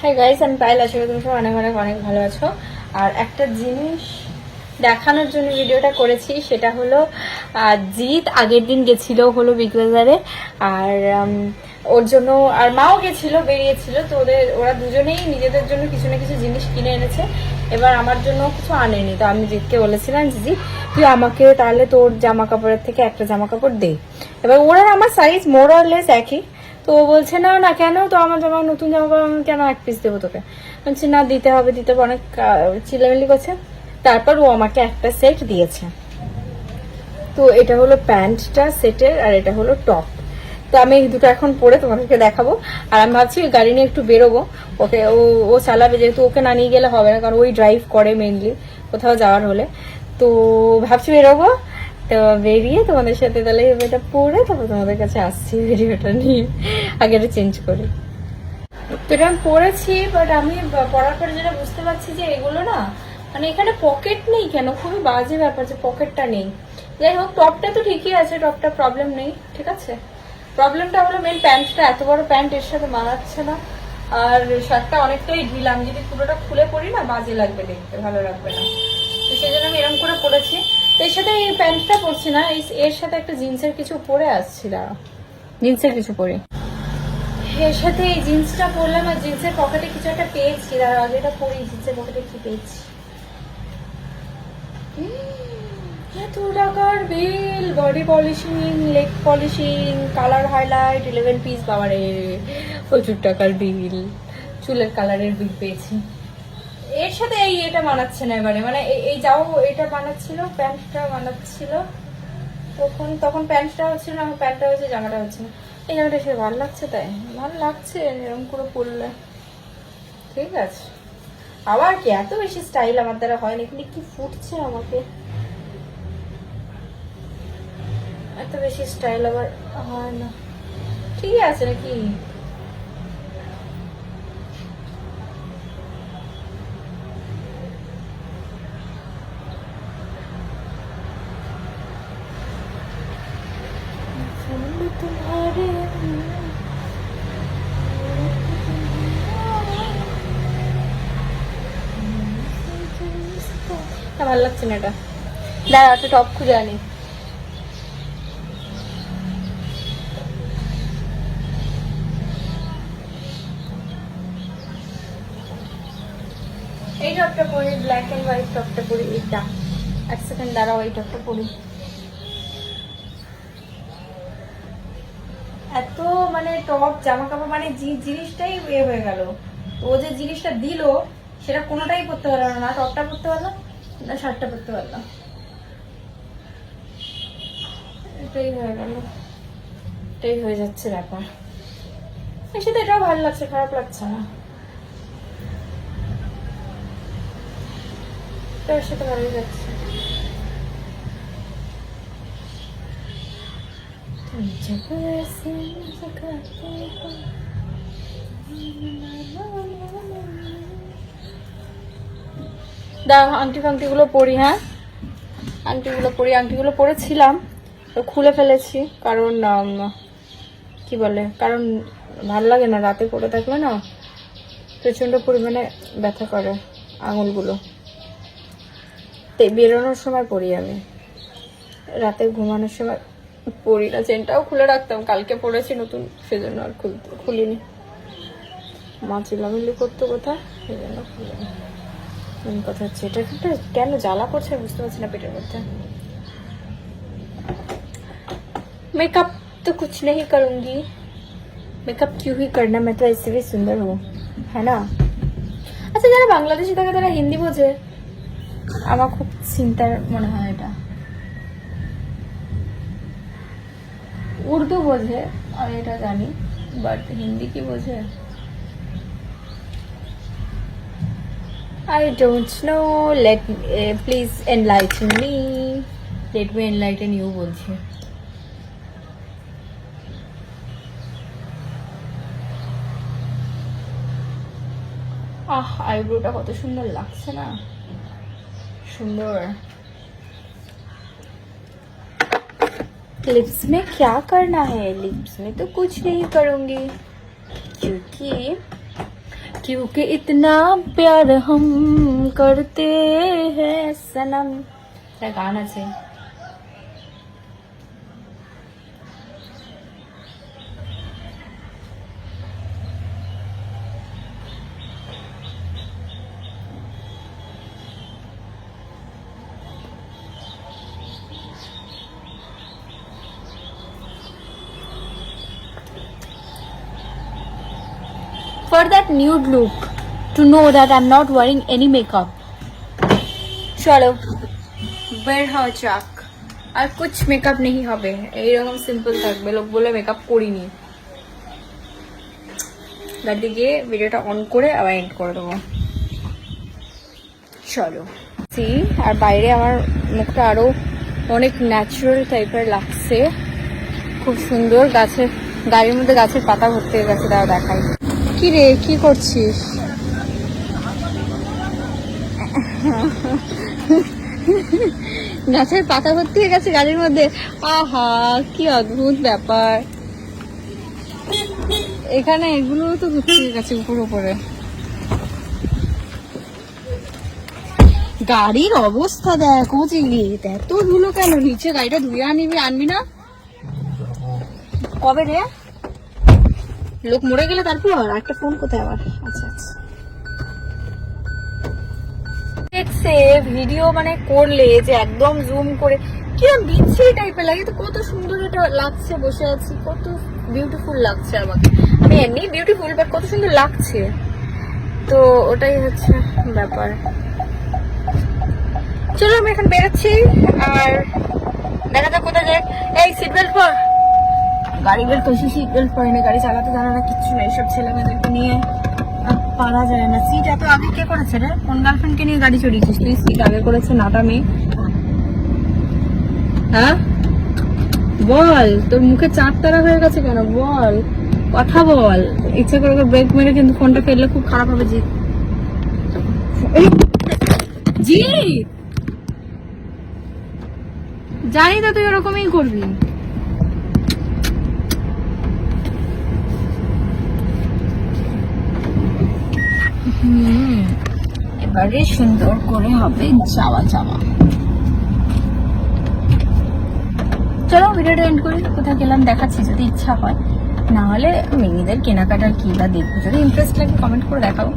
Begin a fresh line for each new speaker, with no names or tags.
High guys আমি পাইল আশা করি তুমি সব অনেক অনেক অনেক ভালো আছো। আর একটা জিনিস দেখানোর জন্য ভিডিওটা করেছি, সেটা হলো জিৎ আগের দিন গেছিল হলো বিগ বাজারে আর ওর জন্য, আর মাও গেছিল, বেরিয়েছিল, তো ওদের, ওরা দুজনেই নিজেদের জন্য কিছু না কিছু জিনিস কিনে এনেছে। এবার আমার জন্য কিছু আনেনি, তো আমি জিৎকে বলেছিলাম জিজি তুই আমাকে তাহলে তোর জামা কাপড়ের থেকে একটা জামা কাপড় দে। এবার ওরা আমার সাইজ মোর লেস একই তো ও বলছে না না কেন? তো আমার জামা নতুন জামা কাপড় আমি কেন এক পিস দেবো তোকে? বলছি না দিতে হবে দিতে হবে। অনেক আহ, চিল্লামিল্লি করছে। তারপর ও আমাকে একটা সেট দিয়েছে। তো এটা হলো প্যান্টটা সেটের আর এটা হলো টপ। তো আমি এই দুটো এখন পরে তোমাদেরকে দেখাবো। আর আমি ভাবছি গাড়ি নিয়ে একটু বেরোবো। ওকে ও ও চালাবে যেহেতু ওকে না নিয়ে গেলে হবে না কারণ ওই ড্রাইভ করে মেনলি কোথাও যাওয়ার হলে। তো ভাবছি বেরোবো। তো বেরিয়ে তোমাদের সাথে তাহলে এটা পরে তারপর তোমাদের কাছে আসছি ভিডিওটা নিয়ে। আগে এটা চেঞ্জ করি। তো এটা আমি পরেছি বাট আমি পরার পরে যেটা বুঝতে পারছি যে এগুলো না মানে এখানে পকেট নেই কেন? খুবই বাজে ব্যাপার যে পকেটটা নেই। যাই হোক টপটা তো ঠিকই আছে টপটা প্রবলেম নেই, ঠিক আছে? প্রবলেমটা হলো মেন প্যান্টটা এত বড় প্যান্ট এর সাথে মানাচ্ছে না। আর শার্টটা অনেকটাই ঢিলাম, যদি পুরোটা খুলে পরি না, বাজে লাগবে দেখতে, ভালো লাগবে না। তো সেই জন্য আমি এরকম করে পরেছি। তো এর সাথে এই প্যান্টটা পরছি না এর সাথে একটা জিন্সের কিছু পরে আসছি দাঁড়া জিন্সের কিছু পরে। এর সাথে এই জিন্সটা পরলাম আর জিন্সের পকেটে কিছু একটা পেয়েছি। দাঁড়া আগে এটা পরি জিন্সের পকেটে কি পেয়েছি? এত টাকার bill body polishing leg polishing colour highlight eleven piece বাবারে প্রচুর টাকার বিল চুলের কালারের বিল পেয়েছি। এর সাথে এই এটা মানাচ্ছে না এবারে। মানে এই- যাও, এটা বানাচ্ছিল প্যান্টটা বানাচ্ছিল তখন তখন প্যান্টটা হচ্ছিল না, প্যান্টটা হচ্ছে জামাটা হচ্ছে না। এই জামাটা সে ভালো লাগছে তাই? ভালো লাগছে, এরকম করে পরলে। ঠিক আছে। আবার কি, এত বেশি স্টাইল আমার দ্বারা হয় না কি ফুটছে আমাকে। এত বেশি স্টাইল আবার হয় না। ঠিক আছে নাকি? ভালো লাগছে না এটা। দাঁড়া একটা টপ খুঁজে আনি। এই টপটা পরি ব্ল্যাক এন্ড হোয়াইট টপটা পরি এটা এক সেকেন্ড দাঁড়াও, এই টপটা পরি। এত মানে টপ জামা কাপড় মানে জি- জিনিসটাই এ হয়ে গেল। ও যে জিনিসটা দিল, সেটা কোনোটাই পরতে পারল না। টপটা পরতে পারলাম না শার্টটা পরতে পারলাম এটাই হয়ে গেল এটাই হয়ে যাচ্ছে ব্যাপার সেটা এটাও ভালো লাগছে খারাপ লাগছে না তোর সাথে ভালোই যাচ্ছে দা আংটি ফাংটিগুলো পরি হ্যাঁ? আংটিগুলো পরি, আংটিগুলো পরেছিলাম, তো খুলে ফেলেছি, কারণ কি বলে, কারণ ভালো লাগে না, রাতে পরে থাকলে না, প্রচণ্ড পরিমাণে ব্যথা করে আঙুলগুলো। তে, বেরোনোর সময় পরি আমি। রাতে ঘুমানোর সময় পরি না, চেনটাও খুলে রাখতাম, কালকে পড়েছি নতুন, সেজন্য আর খুলতে খুলিনি। মা চিলামিলি করতো কোথায়? সেজন্য খুলিনি। কথা হচ্ছে? এটা একটা কেন জ্বালা করছে বুঝতে পারছি না পেটের মধ্যে। মেকআপ তো কুছ নেই করুঙ্গি। মেকআপ কিউ হি করনা, মে তো এসে ভি সুন্দর হো হ্যাঁ না? আচ্ছা যারা বাংলাদেশে থাকে, তারা হিন্দি বোঝে। আমার খুব চিন্তার মনে হয় এটা। উর্দু বোঝে, আমি এটা জানি বাট হিন্দি কি বোঝে? I don't know. Let uh, please enlighten me. Let me enlighten you বলছি আহ আইব্রোটা কত সুন্দর লাগছে না সুন্দর लिप्स में क्या करना है लिप्स में तो कुछ नहीं करूंगी क्योंकि क्योंकि इतना प्यार हम करते हैं सनम। गाना चाहिए for that nude look, to know that I'm not wearing any makeup. চলো, বের হওয়া যাক। আর কুছ মেকআপ নেই হবে। এইরকম সিম্পল থাকবে, লোক বলে মেকআপ করিনি। গাড়ি গিয়ে ভিডিওটা অন করে আবার এন্ড করে দেবো। চলো। সি আর বাইরে আমার মুখটা আরও অনেক ন্যাচারাল টাইপের লাগছে। খুব সুন্দর গাছের, গাড়ির মধ্যে গাছের পাতা ভর্তি গেছে দাও দেখাই। কি রে কি করছিস? গাছের পাতা ভর্তি হয়ে গেছে গাড়ির মধ্যে। আহা, কি অদ্ভুত ব্যাপার। এখানে এগুলো তো ভর্তি হয়ে গেছে উপর উপরে। গাড়ির অবস্থা দেখ, ও জিগিত এত ধুলো কেন? নিচে গাড়িটা ধুয়ে আনিবি, আনবি না? কবে রে? লোক মরে গেলে তারপর? একটা ফোন কোথায় আবার? আচ্ছা আচ্ছা। দেখছে ভিডিও মানে করলে যে একদম জুম করে কি কিরম বিচ্ছিরি টাইপের লাগে তো, কত সুন্দর এটা লাগছে বসে আছি, কত বিউটিফুল লাগছে আমাকে। আমি এমনি বিউটিফুল বাট কত সুন্দর লাগছে। তো ওটাই হচ্ছে ব্যাপার। চলো, আমি এখন বেরোচ্ছি, আর দেখা যাক কোথায় যায়। এই সিট বেল্ট পর। গাড়ি বের করছি সিট বেল্ট পরে না, গাড়ি চালাতে জানে না, কিচ্ছু নেই, সব ছেলে মেয়েদেরকে নিয়ে পারা যায় না। সিট এত আগে কে করেছে রে? কোন গার্লফ্রেন্ডকে নিয়ে গাড়ি চড়িয়েছিস তুই? সিট আগে করেছে নাটা মেয়ে। হ্যাঁ? বল, তোর মুখে চার তারা হয়ে গেছে কেন? বল, কথা বল। ইচ্ছা করে ব্রেক মেরে কিন্তু ফোনটা ফেললে খুব খারাপ হবে জি জি জানি তো তুই ওরকমই করবি। এবারে সুন্দর করে হবে যাওয়া যাওয়া। চলো ভিডিওটা এন্ড করি, কোথায় গেলাম দেখাচ্ছি যদি ইচ্ছা হয়। না হলে মেয়েদের কেনাকাটার কি বা দেখব, যদি ইন্টারেস্ট লাগে কমেন্ট করে দেখাও।